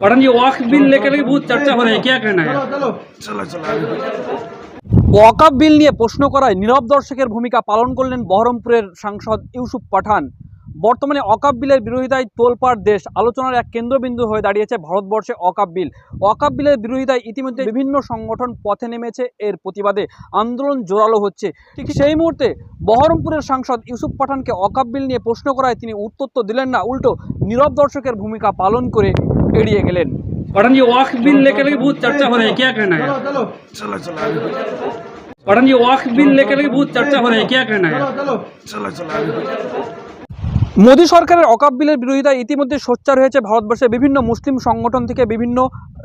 पठान जी walk bill लेकर के बहुत चर्चा हो रही है क्या कहना है ওয়াকাব বিল নিয়ে প্রশ্ন করায় নীরব দর্শকের ভূমিকা পালন করলেন বহরমপুরের সাংসদ ইউসুফ পাঠান বর্তমানে অকাব বিলের বিরোধিতায় তোলপাড় দেশ আলোচনার এক কেন্দ্রবিন্দু হয়ে দাঁড়িয়েছে ভারতবর্ষে অকাব বিল অকাব বিলের বিরোধিতায় ইতিমধ্যে বিভিন্ন সংগঠন পথে নেমেছে এর প্রতিবাদে আন্দোলন জোরালো হচ্ছে ঠিক সেই মুহূর্তে বহরমপুরের সাংসদ ইউসুফ পাঠানকে অকাব বিল নিয়ে প্রশ্ন করায় তিনি উত্তর তো দিলেন না উল্টো নীরব দর্শকের ভূমিকা পালন করে এড়িয়ে গেলেন पठान जी वॉक बिल लेकर के बहुत चर्चा हो रही है क्या कहना है चलो चलो अभी पठान जी वॉक बिल लेकर के बहुत चर्चा हो रही है क्या कहना है चलो चलो अभी মোদী সরকারের অকাপ বিলের বিরোধিতায় ইতিমধ্যে সোচ্চার হয়েছে ভারতবর্ষের বিভিন্ন মুসলিম সংগঠন থেকে বিভিন্ন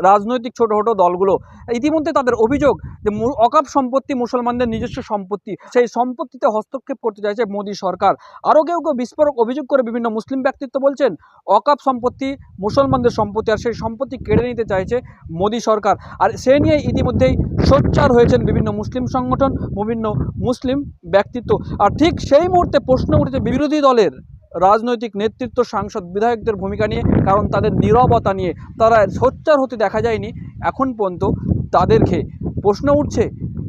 রাজনৈতিক ছোট ছোট দলগুলো। ইতিমধ্যে তাদের অভিযোগ যে অকাপ সম্পত্তি মুসলমানদের নিজস্ব সম্পত্তি, সেই সম্পত্তিতে হস্তক্ষেপ করতে চাইছে মোদী সরকার। আরও কেউ কেউ বিস্ফোরক অভিযোগ করে বিভিন্ন মুসলিম ব্যক্তিত্ব বলছেন, অকাপ সম্পত্তি মুসলমানদের সম্পত্তি আর সেই সম্পত্তি কেড়ে নিতে চাইছে মোদী সরকার। আর সে নিয়ে ইতিমধ্যেই সোচ্চার হয়েছেন বিভিন্ন মুসলিম সংগঠন, বিভিন্ন মুসলিম ব্যক্তিত্ব। আর ঠিক সেই মুহূর্তে প্রশ্ন উঠেছে বিরোধী দলের রাজনৈতিক নেতৃত্ব সাংসদ বিধায়কদের ভূমিকা নিয়ে, কারণ তাদের নীরবতা নিয়ে তারা সোচ্চার হতে দেখা যায়নি। এখন পর্যন্ত তাদেরকে প্রশ্ন উঠছে,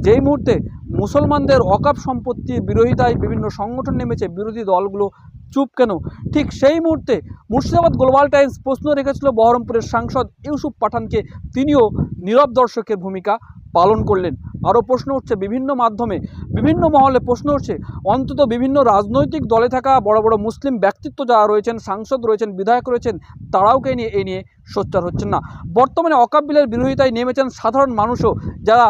যেই মুহূর্তে মুসলমানদের অকাপ সম্পত্তির বিরোধিতায় বিভিন্ন সংগঠন নেমেছে, বিরোধী দলগুলো চুপ কেন? ঠিক সেই মুহূর্তে মুর্শিদাবাদ গ্লোবাল টাইমস প্রশ্ন রেখেছিল বহরমপুরের সাংসদ ইউসুফ পাঠানকে, তিনিও নীরব দর্শকের ভূমিকা পালন করলেন। আরও প্রশ্ন উঠছে বিভিন্ন মাধ্যমে বিভিন্ন মহলে প্রশ্ন উঠছে, অন্তত বিভিন্ন রাজনৈতিক দলে থাকা বড় বড় মুসলিম ব্যক্তিত্ব যারা রয়েছেন, সাংসদ রয়েছেন, বিধায়ক রয়েছেন, তারাও কে নিয়ে এই নিয়ে সোচ্চার হচ্ছেন না। বর্তমানে অকাপ বিলের বিরোধিতায় নেমেছেন সাধারণ মানুষও যারা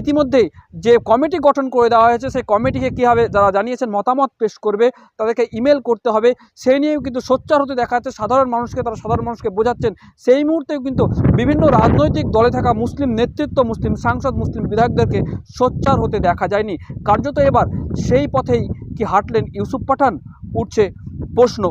ইতিমধ্যেই যে কমিটি গঠন করে দেওয়া হয়েছে, সেই কমিটিকে কীভাবে যারা জানিয়েছেন মতামত পেশ করবে, তাদেরকে ইমেল করতে হবে সেই নিয়েও কিন্তু সোচ্চার হতে দেখা যাচ্ছে সাধারণ মানুষকে, তারা সাধারণ মানুষকে বোঝাচ্ছেন। সেই মুহূর্তেও কিন্তু বিভিন্ন রাজনৈতিক দলে থাকা মুসলিম নেতৃত্ব, মুসলিম সাংসদ, মুসলিম বিধায়কদেরকে সোচ্চার হতে দেখা যায়নি। কার্যত এবার সেই পথেই কি হাঁটলেন ইউসুফ পাঠান? উঠছে প্রশ্ন।